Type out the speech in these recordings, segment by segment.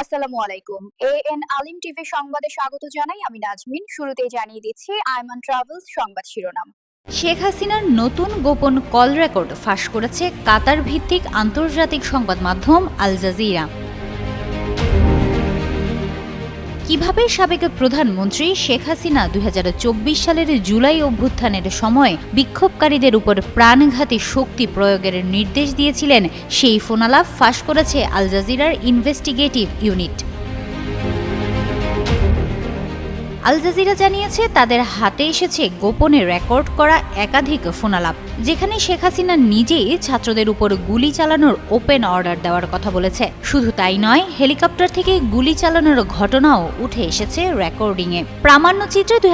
আসসালামু আলাইকুম। এন আলিম টিভি সংবাদে স্বাগত জানাই আমি নাজমিন। শুরুতেই জানিয়ে দিচ্ছি আইমান ট্রাভেলস সংবাদ শিরোনাম। শেখ হাসিনার নতুন গোপন কল রেকর্ড ফাঁস করেছে কাতার ভিত্তিক আন্তর্জাতিক সংবাদ মাধ্যম আল জাজিরা। কীভাবে সাবেক প্রধানমন্ত্রী শেখ হাসিনা দু হাজার চব্বিশ সালের জুলাই অভ্যুত্থানের সময় বিক্ষোভকারীদের উপর প্রাণঘাতী শক্তি প্রয়োগের নির্দেশ দিয়েছিলেন, সেই ফোনালাপ ফাঁস করেছে আল জাজিরার ইনভেস্টিগেটিভ ইউনিট। আল জাজিরা জানিয়েছে, তাদের হাতে এসেছে গোপনে রেকর্ড করা একাধিক ফোনালাপ, যেখানে শেখ হাসিনা নিজেই ছাত্রদের উপর গুলি চালানোর ওপেন অর্ডার দেওয়ার কথা বলেছে। শুধু তাই নয়, হেলিকপ্টার থেকে গুলি চালানোর ঘটনাও উঠে এসেছে রেকর্ডিংয়ে। প্রামাণ্যচিত্রে দুই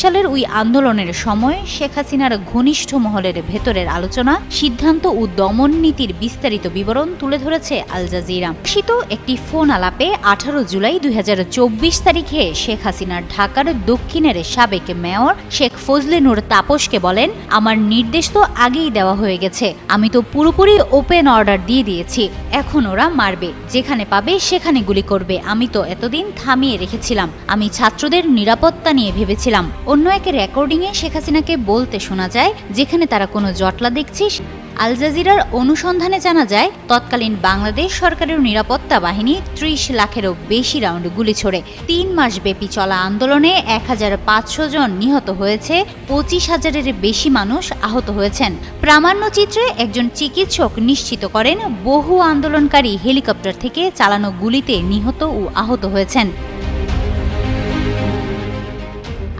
সালের ওই আন্দোলনের সময় শেখ হাসিনার ঘনিষ্ঠ মহলের ভেতরের আলোচনা, সিদ্ধান্ত ও দমন নীতির বিস্তারিত বিবরণ তুলে ধরেছে আল জাজিরা। শীত একটি ফোন আলাপে আঠারো জুলাই দুই হাজার চব্বিশ তারিখে শেখ হাসিনার ঢাকার দক্ষিণের সাবেক মেয়র শেখ ফজলে নূর তাপসকে বলেন, আমার নির্দেশ তো আগেই দেওয়া হয়ে গেছে। আমি তো পুরোপুরি ওপেন অর্ডার দিয়ে দিয়েছি। এখন ওরা মারবে। যেখানে পাবে সেখানে গুলি করবে। আমি তো এতদিন থামিয়ে রেখেছিলাম। আমি ছাত্রদের নিরাপত্তা নিয়ে ভেবেছিলাম। অন্য এক রেকর্ডিংয়ে শেখ হাসিনাকে বলতে শোনা যায়, যেখানে তারা কোনো জটলা দেখছিস আল জাজিরার অনুসন্ধানে জানা যায়, তৎকালীন বাংলাদেশ সরকারের নিরাপত্তা বাহিনী ত্রিশ লাখেরও বেশি রাউন্ড গুলি ছোড়ে। তিন মাস ব্যাপী চলা আন্দোলনে এক হাজার পাঁচশো জন নিহত হয়েছে, পঁচিশ হাজারের বেশি মানুষ আহত হয়েছেন। প্রামাণ্যচিত্রে একজন চিকিৎসক নিশ্চিত করেন, বহু আন্দোলনকারী হেলিকপ্টার থেকে চালানো গুলিতে নিহত ও আহত হয়েছেন।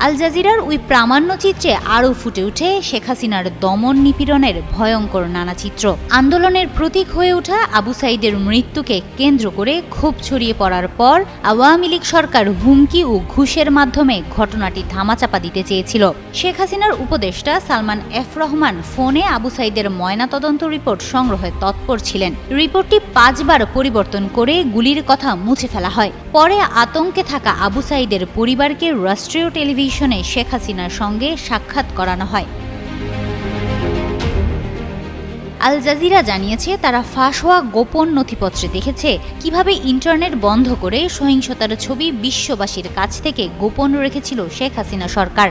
আল জাজিরার ওই প্রামাণ্যচিত্রে আরও ফুটে ওঠে শেখ হাসিনার দমন নিপীড়নের ভয়ঙ্কর নানা চিত্র। আন্দোলনের প্রতীক হয়ে ওঠা আবু সাইদের মৃত্যুকে কেন্দ্র করে ক্ষোভ ছড়িয়ে পড়ার পর আওয়ামী লীগ সরকার হুমকি ও ঘুষের মাধ্যমে ঘটনাটি ধামাচাপা দিতে চেয়েছিল। শেখ হাসিনার উপদেষ্টা সালমান এফ রহমান ফোনে আবু সাইদের ময়নাতদন্ত রিপোর্ট সংগ্রহে তৎপর ছিলেন। রিপোর্টটি পাঁচবার পরিবর্তন করে গুলির কথা মুছে ফেলা হয়। পরে আতঙ্কে থাকা আবু সাইদের পরিবারকে রাষ্ট্রীয় টেলিভিশনে শেখ হাসিনার সঙ্গে সাক্ষাৎ করানো হয়। আল জাজিরা জানিয়েছে, তারা ফাঁস হওয়া গোপন নথিপত্রে দেখেছে কীভাবে ইন্টারনেট বন্ধ করে সহিংসতার ছবি বিশ্ববাসীর কাছ থেকে গোপন রেখেছিল শেখ হাসিনা সরকার।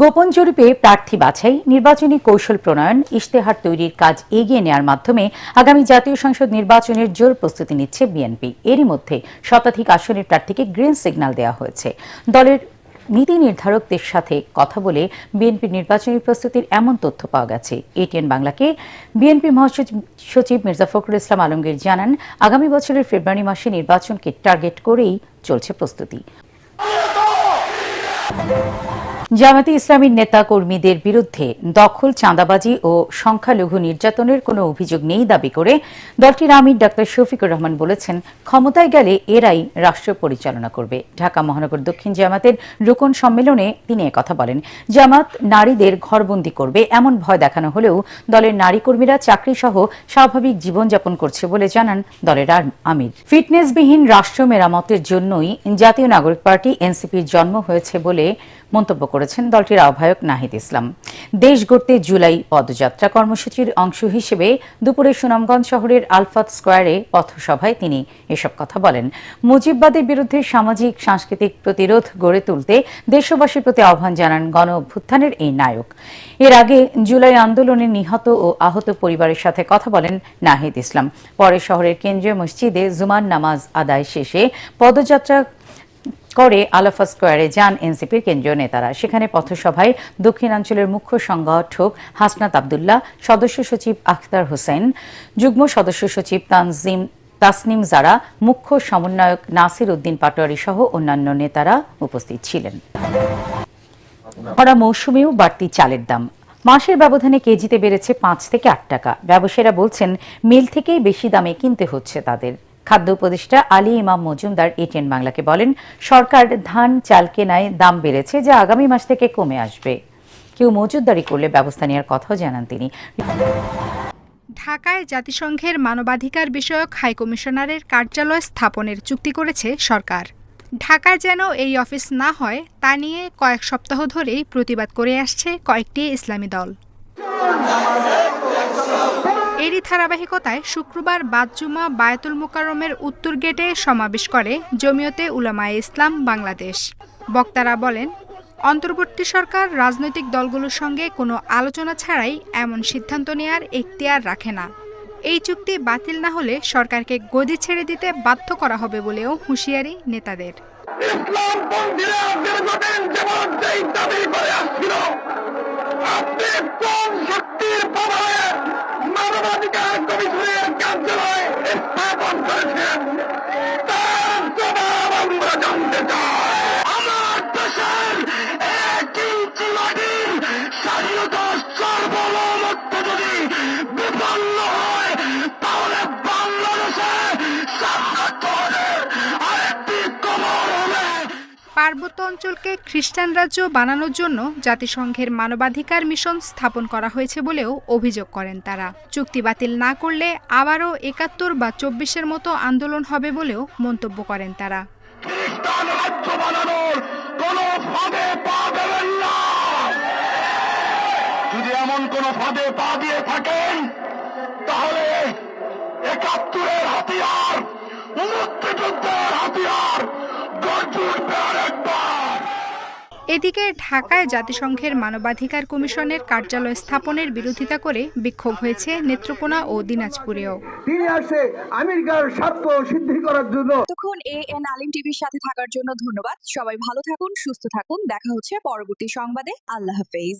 গোপন জরিপে প্রার্থী বাছাই, নির্বাচনী কৌশল প্রণয়ন, ইশতেহার তৈরির কাজ এগিয়ে নেওয়ার মাধ্যমে আগামী জাতীয় সংসদ নির্বাচনের জোর প্রস্তুতি নিচ্ছে বিএনপি। এরই মধ্যে শতাধিক আসনের প্রার্থীকে গ্রিন সিগন্যাল দেওয়া হয়েছে। দলের নীতি নির্ধারকদের সাথে কথা বলে বিএনপির নির্বাচনী প্রস্তুতির এমন তথ্য পাওয়া গেছে। এটিএন বাংলাকে বিএনপি মহাসচিব মির্জা ফখরুল ইসলাম আলমগীর জানান, আগামী বছরের ফেব্রুয়ারি মাসে নির্বাচনকে টার্গেট করেই চলছে প্রস্তুতি। জামাতে ইসলামীর নেতা কর্মীদের বিরুদ্ধে দখল, চাঁদাবাজি ও সংখ্যালঘু নির্যাতনের কোনো অভিযোগ নেই দাবি করে দলটির আমির ডাক্তার শফিকুর রহমান বলেছেন, ক্ষমতায় গেলে এরাই রাষ্ট্র পরিচালনা করবে। ঢাকা মহানগর দক্ষিণ জামাতের রোকন সম্মেলনে তিনি কথা বলেন জামাত নারীদের ঘরবন্দি করবে এমন ভয় দেখানো হলেও দলের নারী কর্মীরা চাকরি সহ স্বাভাবিক জীবনযাপন করছে বলে জানান দলের আমির। ফিটনেসবিহীন রাষ্ট্র মেরামতের জন্যই জাতীয় নাগরিক পার্টি এনসিপির জন্ম হয়েছে বলে মন্তব্য করেছেন দলটির আহ্বায়ক নাহিদ ইসলাম। দেশ গড়তে জুলাই পদযাত্রা কর্মসূচির অংশ হিসেবে দুপুরে সুনামগঞ্জ শহরের আলফাত স্কোয়ারে পথসভায় তিনি এসব কথা বলেন। মুজিববাদের বিরুদ্ধে সামাজিক, সাংস্কৃতিক প্রতিরোধ গড়ে তুলতে দেশবাসীর প্রতি আহ্বান জানান গণ অভ্যুত্থানের এই নায়ক। এর আগে জুলাই আন্দোলনে নিহত ও আহত পরিবারের সাথে কথা বলেন নাহিদ ইসলাম। পরে শহরের কেন্দ্রীয় মসজিদে জুমার নামাজ আদায় শেষে পদযাত্রা করে আলাফা স্কোয়ারে যান এনসিপির কেন্দ্রীয় নেতারা। সেখানে পথসভায় দক্ষিণাঞ্চলের মুখ্য সংগঠক হাসনাত আবদুল্লাহ, সদস্য সচিব আখতার হোসেন, যুগ্ম সদস্য সচিব তানজিম তাসনিম জারা, মুখ্য সমন্বয়ক নাসির উদ্দিন পাটোয়ারি সহ অন্যান্য নেতারা উপস্থিত ছিলেন। মৌসুমেও বাড়তি চালের দাম। মাসের ব্যবধানে কেজিতে বেড়েছে পাঁচ থেকে আট টাকা। ব্যবসায়ীরা বলছেন, মিল থেকেই বেশি দামে কিনতে হচ্ছে তাদের। খাদ্য উপদেষ্টা আলী ইমাম মজুমদার এটিএন বাংলাকে বলেন, সরকার ধান, চাল কেনায় দাম বেড়েছে, যা আগামী মাস থেকে কমে আসবে। কেউ মজুদদারি করলে ব্যবস্থা নেওয়ার কথাও জানান তিনি। ঢাকায় জাতিসংঘের মানবাধিকার বিষয়ক হাইকমিশনারের কার্যালয় স্থাপনের চুক্তি করেছে সরকার। ঢাকায় যেন এই অফিস না হয়, তা নিয়ে কয়েক সপ্তাহ ধরেই প্রতিবাদ করে আসছে কয়েকটি ইসলামী দল। এরই ধারাবাহিকতায় শুক্রবার বাদজুমা বায়তুল মোকাররমের উত্তর গেটে সমাবেশ করে জমিয়তে উলামায়ে ইসলাম বাংলাদেশ। বক্তারা বলেন, অন্তর্বর্তী সরকার রাজনৈতিক দলগুলোর সঙ্গে কোনো আলোচনা ছাড়াই এমন সিদ্ধান্ত নেয়ার এখতিয়ার রাখে না। এই চুক্তি বাতিল না হলে সরকারকে গদি ছেড়ে দিতে বাধ্য করা হবে বলেও হুঁশিয়ারি নেতাদের। যদি বিপন্ন হয় তাহলে বাংলাদেশে পার্বত্য অঞ্চলকে খ্রিস্টান রাজ্য বানানোর জন্য জাতিসংঘের মানবাধিকার মিশন স্থাপন করা হয়েছে বলেও অভিযোগ করেন তারা। চুক্তি বাতিল না করলে আবারও একাত্তর বা চব্বিশের মতো আন্দোলন হবে বলেও মন্তব্য করেন তারা। খ্রিস্টান রাজ্য বানানোর কোন পা দেবেন না। এমন কোন ফাঁদে পা দিয়ে থাকেন তাহলে একাত্তরের হাতিয়ার মুক্তিযুদ্ধের হাতিয়ার গর্জে উঠবে আরেকবার এদিকে ঢাকায় জাতিসংঘের মানবাধিকার কমিশনের কার্যালয় স্থাপনের বিরোধিতা করে বিক্ষোভ হয়েছে নেত্রকোনা ও দিনাজপুরেও। তিনি আসে আমেরিকার স্বার্থ সিদ্ধি করার জন্য। তখন এ এন আলিম টিভির সাথে থাকার জন্য ধন্যবাদ। সবাই ভালো থাকুন সুস্থ থাকুন। দেখা হচ্ছে পরবর্তী সংবাদে। আল্লাহ হাফেজ।